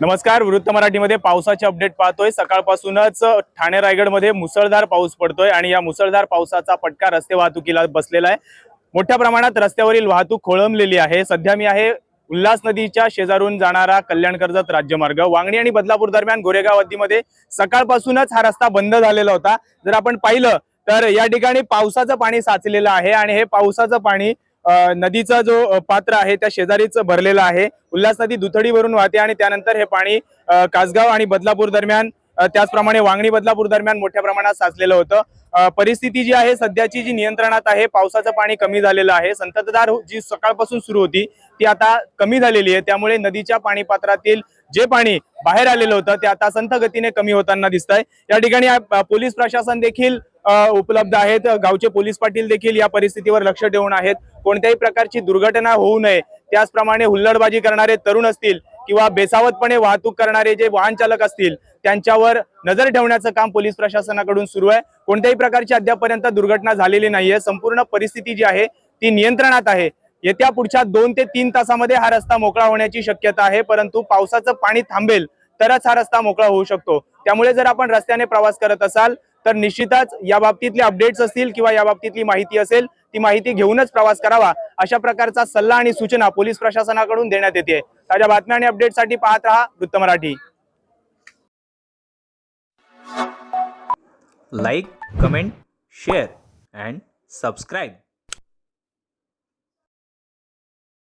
नमस्कार वृत्त मराठीमध्ये पावसाचे अपडेट पाहतोय. सकाळपासूनच ठाणे रायगडमध्ये मुसळधार पाऊस पडतोय आणि या मुसळधार पावसाचा फटका रस्ते वाहतुकीला बसलेला आहे. मोठ्या प्रमाणात रस्त्यावरील वाहतूक खोळंबलेली आहे. सध्या मी आहे उल्हास नदीच्या शेजारून जाणारा कल्याण कर्जत राज्यमार्ग. वांगणी आणि बदलापूर दरम्यान गोरेगाव हद्दीमध्ये सकाळपासूनच हा रस्ता बंद झालेला होता. जर आपण पाहिलं तर या ठिकाणी पावसाचं पाणी साचलेलं आहे आणि हे पावसाचं पाणी नदीचा जो पात्र आहे त्या शेजारीच भरलेला आहे. उल्हास नदी दुथडीवरून वाहते आणि त्यानंतर हे पाणी कासगाव आणि बदलापूर दरम्यान त्याचप्रमाणे वांगणी बदलापूर दरम्यान मोठ्या प्रमाणात साचलेलं होतं. परिस्थिती जी आहे सध्याची जी नियंत्रणात आहे पावसाचं पाणी कमी झालेलं आहे. संततधार हो, जी सकाळपासून सुरू होती ती आता कमी झालेली आहे. त्यामुळे नदीच्या पाणी पात्रातील जे पाणी बाहेर आलेलं होतं ते आता संथ गतीने कमी होताना दिसत आहे या ठिकाणी पोलीस प्रशासन देखील उपलब्ध आहेत. गावचे पोलीस पाटील देखील या परिस्थितीवर लक्ष ठेवून आहेत. कोणत्याही प्रकारची दुर्घटना होऊ नये. त्याचप्रमाणे हुल्लडबाजी करणारे तरुण असतील किंवा बेसावतपणे वाहतूक करणारे जे वाहन चालक असतील त्यांच्यावर नजर ठेवण्याचं काम पोलीस प्रशासनाकडून सुरू आहे. कोणत्याही प्रकारची अद्यापर्यंत दुर्घटना झालेली नाहीये. संपूर्ण परिस्थिती जी आहे ती नियंत्रणात आहे. येत्या पुढच्या दोन ते तीन तासामध्ये हा रस्ता मोकळा होण्याची शक्यता आहे. परंतु पावसाचं पाणी थांबेल तरच हा रस्ता मोकळा होऊ शकतो. त्यामुळे जर आपण रस्त्याने प्रवास करत असाल तर निश्चितच या बाबतीतले अपडेट्स असतील किंवा या बाबतीतली माहिती असेल ती माहिती घेऊनच प्रवास करावा. अशा प्रकारचा सल्ला आणि सूचना पोलीस प्रशासनाकडून देण्यात येते. ताज्या बातम्या आणि अपडेटसाठी पाहत राहा वृत्त Marathi. Like comment share and subscribe.